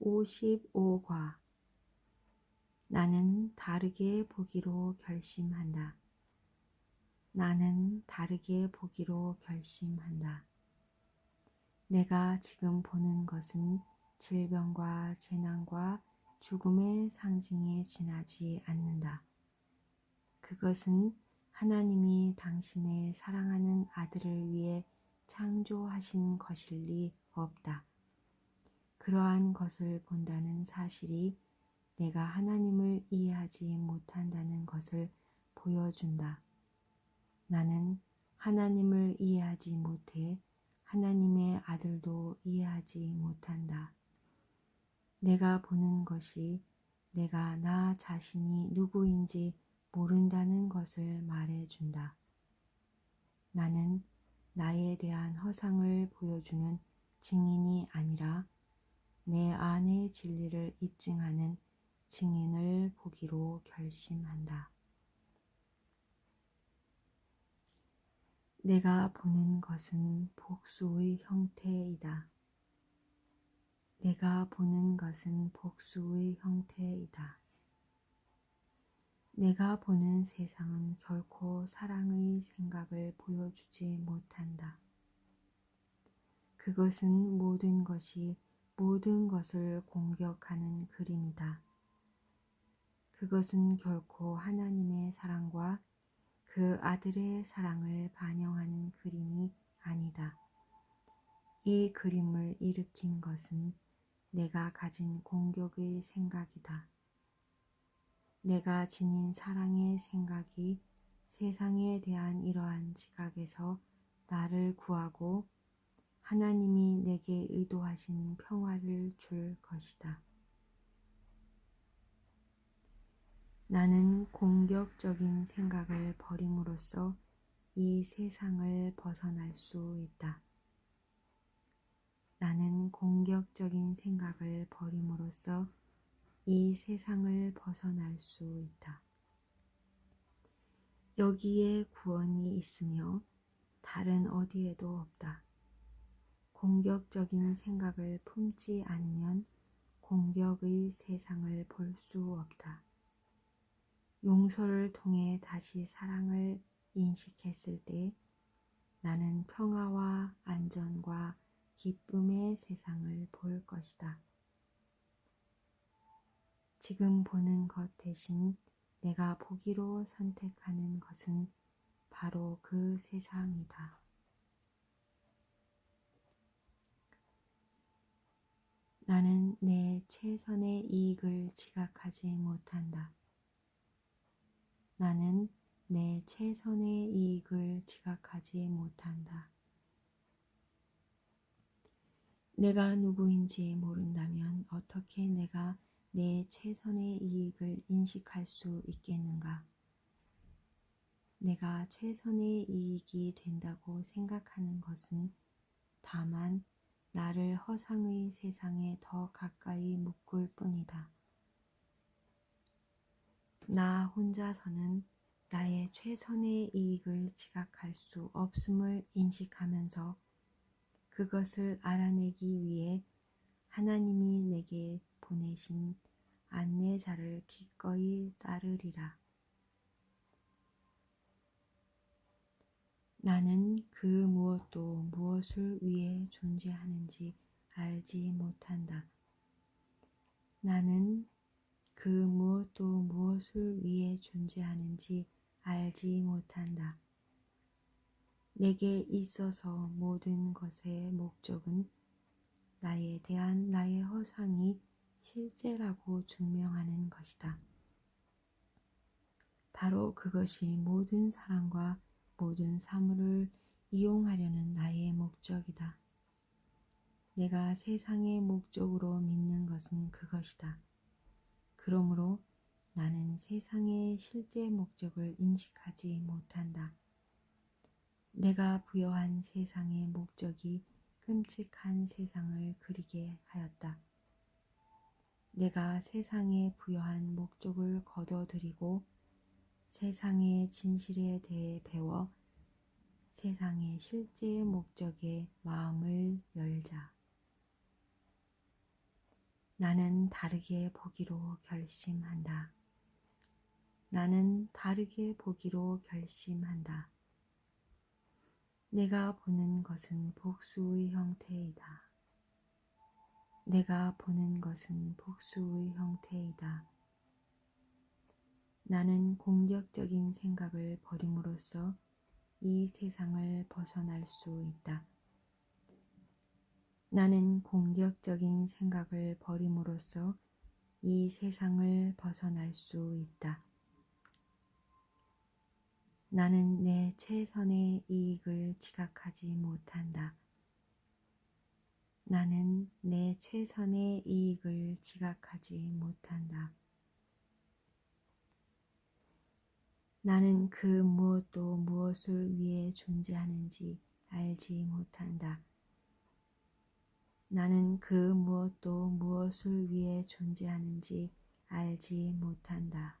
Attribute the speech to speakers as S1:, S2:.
S1: 55과 나는 다르게 보기로 결심한다. 나는 다르게 보기로 결심한다. 내가 지금 보는 것은 질병과 재난과 죽음의 상징에 지나지 않는다. 그것은 하나님이 당신의 사랑하는 아들을 위해 창조하신 것일 리 없다. 그러한 것을 본다는 사실이 내가 하나님을 이해하지 못한다는 것을 보여준다. 나는 하나님을 이해하지 못해 하나님의 아들도 이해하지 못한다. 내가 보는 것이 내가 나 자신이 누구인지 모른다는 것을 말해준다. 나는 나에 대한 허상을 보여주는 증인이 아니라 내 안의 진리를 입증하는 증인을 보기로 결심한다. 내가 보는 것은 복수의 형태이다. 내가 보는 것은 복수의 형태이다. 내가 보는 세상은 결코 사랑의 생각을 보여주지 못한다. 그것은 모든 것이 모든 것을 공격하는 그림이다. 그것은 결코 하나님의 사랑과 그 아들의 사랑을 반영하는 그림이 아니다. 이 그림을 일으킨 것은 내가 가진 공격의 생각이다. 내가 지닌 사랑의 생각이 세상에 대한 이러한 지각에서 나를 구하고 하나님이 내게 의도하신 평화를 줄 것이다. 나는 공격적인 생각을 버림으로써 이 세상을 벗어날 수 있다. 나는 공격적인 생각을 버림으로써 이 세상을 벗어날 수 있다. 여기에 구원이 있으며 다른 어디에도 없다. 공격적인 생각을 품지 않으면 공격의 세상을 볼수 없다. 용서를 통해 다시 사랑을 인식했을 때 나는 평화와 안전과 기쁨의 세상을 볼 것이다. 지금 보는 것 대신 내가 보기로 선택하는 것은 바로 그 세상이다. 나는 내 최선의 이익을 지각하지 못한다. 나는 내 최선의 이익을 지각하지 못한다. 내가 누구인지 모른다면 어떻게 내가 내 최선의 이익을 인식할 수 있겠는가? 내가 최선의 이익이 된다고 생각하는 것은 다만 나를 허상의 세상에 더 가까이 묶을 뿐이다. 나 혼자서는 나의 최선의 이익을 지각할 수 없음을 인식하면서 그것을 알아내기 위해 하나님이 내게 보내신 안내자를 기꺼이 따르리라. 나는 그 무엇도 무엇을 위해 존재하는지 알지 못한다. 나는 그 무엇도 무엇을 위해 존재하는지 알지 못한다. 내게 있어서 모든 것의 목적은 나에 대한 나의 허상이 실제라고 증명하는 것이다. 바로 그것이 모든 사랑과 모든 사물을 이용하려는 나의 목적이다. 내가 세상의 목적으로 믿는 것은 그것이다. 그러므로 나는 세상의 실제 목적을 인식하지 못한다. 내가 부여한 세상의 목적이 끔찍한 세상을 그리게 하였다. 내가 세상에 부여한 목적을 거둬들이고 세상의 진실에 대해 배워 세상의 실제 목적에 마음을 열자. 나는 다르게 보기로 결심한다. 나는 다르게 보기로 결심한다. 내가 보는 것은 복수의 형태이다. 내가 보는 것은 복수의 형태이다. 나는 공격적인 생각을 버림으로써 이 세상을 벗어날 수 있다. 나는 공격적인 생각을 버림으로써 이 세상을 벗어날 수 있다. 나는 내 최선의 이익을 지각하지 못한다. 나는 내 최선의 이익을 지각하지 못한다. 나는 그 무엇도 무엇을 위해 존재하는지 알지 못한다. 나는 그 무엇도 무엇을 위해 존재하는지 알지 못한다.